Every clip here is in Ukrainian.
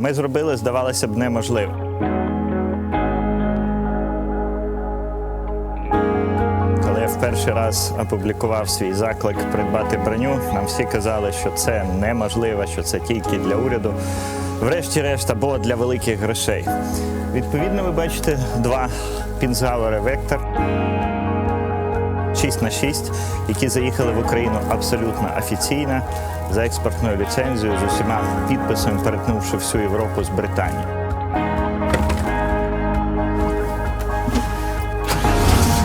Ми зробили, здавалося б, неможливо. Коли я в перший раз опублікував свій заклик придбати броню, нам всі казали, що це неможливо, що це тільки для уряду. Врешті-решт, або для великих грошей. Відповідно, ви бачите два пінзгавери Вектор 6 на 6, які заїхали в Україну абсолютно офіційно за експортною ліцензією з усіма підписами, перетнувши всю Європу з Британії.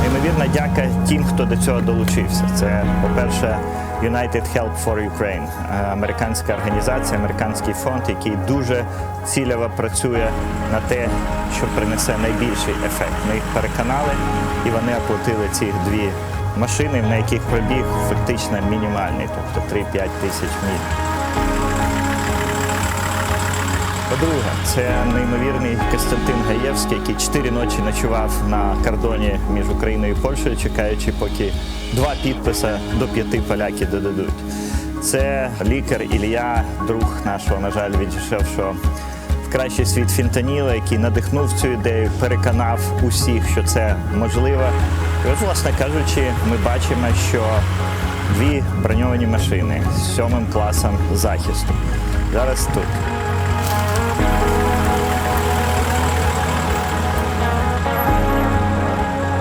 Неймовірна дяка тим, хто до цього долучився. Це, по-перше, United Help for Ukraine, е, американська організація, американський фонд, який дуже цільово працює на те, що принесе найбільший ефект. Ми їх переконали, і вони оплатили ці дві машини, на яких пробіг фактично мінімальний, тобто 3-5 тисяч міль. По-друге, це неймовірний Костянтин Гаєвський, який чотири ночі ночував на кордоні між Україною і Польщею, чекаючи, поки два підписи до п'яти поляків додадуть. Це лікар Ілля, друг нашого, на жаль, відійшовшого в кращий світ фінтаніла, який надихнув цю ідею, переконав усіх, що це можливо. І от, власне кажучи, ми бачимо, що дві броньовані машини з сьомим класом захисту. Зараз тут.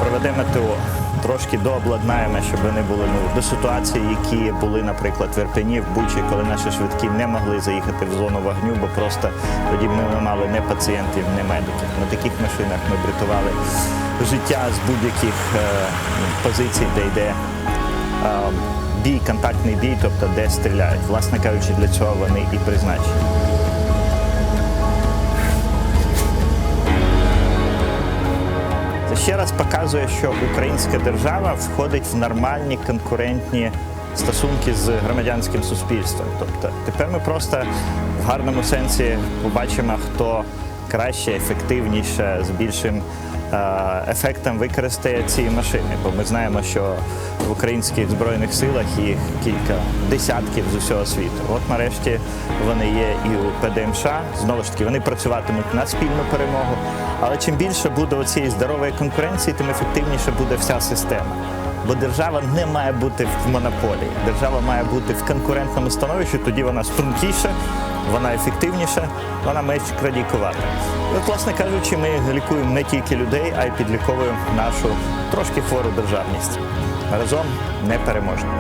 проведемо ТО. Трошки дообладнаємо, щоб вони були ну, до ситуації, які були, наприклад, в Ірпені, в Бучі, коли наші швидкі не могли заїхати в зону вогню, бо просто тоді ми не мали не пацієнтів, не медиків. На таких машинах ми врятували життя з будь-яких е, позицій, де йде е, бій, контактний бій, тобто де стріляють. Власне кажучи, для цього вони і призначені. Ще раз показує, що українська держава входить в нормальні конкурентні стосунки з громадянським суспільством. Тобто тепер ми просто в гарному сенсі побачимо, хто краще, ефективніше, з більшим ефектом використає ці машини. Бо ми знаємо, що в українських збройних силах їх кілька десятків з усього світу. От нарешті вони є і у ПДМШ. Знову ж таки, вони працюватимуть на спільну перемогу. Але чим більше буде цієї здорової конкуренції, тим ефективніше буде вся система. Бо держава не має бути в монополії. Держава має бути в конкурентному становищі, тоді вона стрункіша, вона ефективніша, вона менш крадікувата. І власне кажучи, ми лікуємо не тільки людей, а й підліковуємо нашу трошки хвору державність. Разом не переможемо.